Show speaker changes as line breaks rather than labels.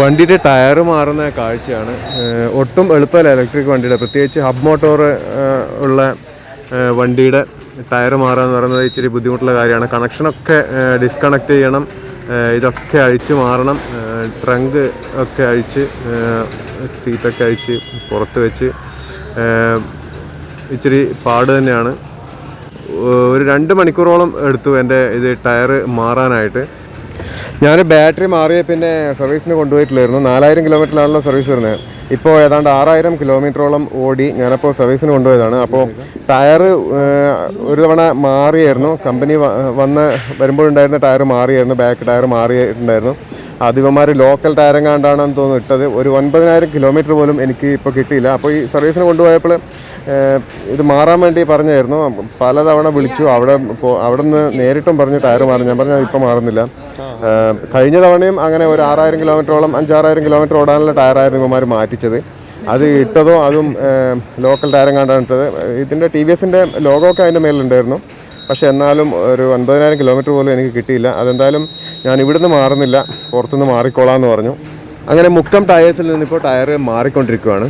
വണ്ടിയുടെ ടയർ മാറുന്ന കാഴ്ചയാണ്. ഒട്ടും എളുപ്പമല്ല ഇലക്ട്രിക് വണ്ടിയുടെ. പ്രത്യേകിച്ച് ഹബ് മോട്ടോർ ഉള്ള വണ്ടിയുടെ ടയർ മാറുക എന്ന് പറയുന്നത് ഇച്ചിരി ബുദ്ധിമുട്ടുള്ള കാര്യമാണ്. കണക്ഷനൊക്കെ ഡിസ്കണക്ട് ചെയ്യണം ഇതൊക്കെ അഴിച്ച് മാറണം. ട്രങ്ക് ഒക്കെ അഴിച്ച് സീറ്റൊക്കെ അഴിച്ച് പുറത്ത് വെച്ച് ഇച്ചിരി പാട് തന്നെയാണ്. ഒരു രണ്ട് മണിക്കൂറോളം എടുത്തു എന്റെ ഇത് ടയർ മാറാനായിട്ട്. ഞാൻ ബാറ്ററി മാറിയ പിന്നെ സർവീസിന് കൊണ്ടുപോയിട്ടില്ലായിരുന്നു. നാലായിരം കിലോമീറ്ററിലാണല്ലോ സർവീസ് വരുന്നത്. ഇപ്പോൾ ഏതാണ്ട് ആറായിരം കിലോമീറ്ററോളം ഓടി ഞാനപ്പോൾ സർവീസിന് കൊണ്ടുപോയതാണ്. അപ്പോൾ ടയർ ഒരു തവണ മാറിയായിരുന്നു. കമ്പനി വന്ന് വരുമ്പോഴുണ്ടായിരുന്ന ടയർ മാറിയായിരുന്നു. ബാക്ക് ടയർ മാറിയിട്ടുണ്ടായിരുന്നു. അധികമാർ ലോക്കൽ ടയർ എങ്ങാണ്ടാണെന്ന് തോന്നുന്നു ഇട്ടത്. ഒരു ഒൻപതിനായിരം കിലോമീറ്റർ പോലും എനിക്ക് ഇപ്പോൾ കിട്ടിയില്ല. അപ്പോൾ ഈ സർവീസിന് കൊണ്ടുപോയപ്പോൾ ഇത് മാറാൻ വേണ്ടി പറഞ്ഞായിരുന്നു. പലതവണ വിളിച്ചു. അവിടെ അവിടെ നിന്ന് നേരിട്ടും പറഞ്ഞു ടയർ മാറും. ഞാൻ പറഞ്ഞു ഇപ്പം മാറുന്നില്ല. കഴിഞ്ഞ തവണയും അങ്ങനെ ഒരു ആറായിരം കിലോമീറ്ററോളം അഞ്ചാറായിരം കിലോമീറ്റർ ഓടാനുള്ള ടയറായിരുന്നു ഇവന്മാർ മാറ്റിച്ചത്. അത് ഇട്ടതോ അതും ലോക്കൽ ടയറും കണ്ടാണ് ഇട്ടത്. ഇതിന്റെ ടി വി എസിന്റെ ലോഗോ ഒക്കെ അതിന്റെ മേലുണ്ടായിരുന്നു പക്ഷേ എന്നാലും ഒരു ഒൻപതിനായിരം കിലോമീറ്റർ പോലും എനിക്ക് കിട്ടിയില്ല. അതെന്തായാലും ഞാൻ ഇവിടുന്ന് മാറുന്നില്ല. പുറത്തുനിന്ന് മാറിക്കോളാം എന്ന് പറഞ്ഞു. അങ്ങനെ മുക്കം ടയേഴ്സിൽ നിന്നിപ്പോൾ ടയർ മാറിക്കൊണ്ടിരിക്കുകയാണ്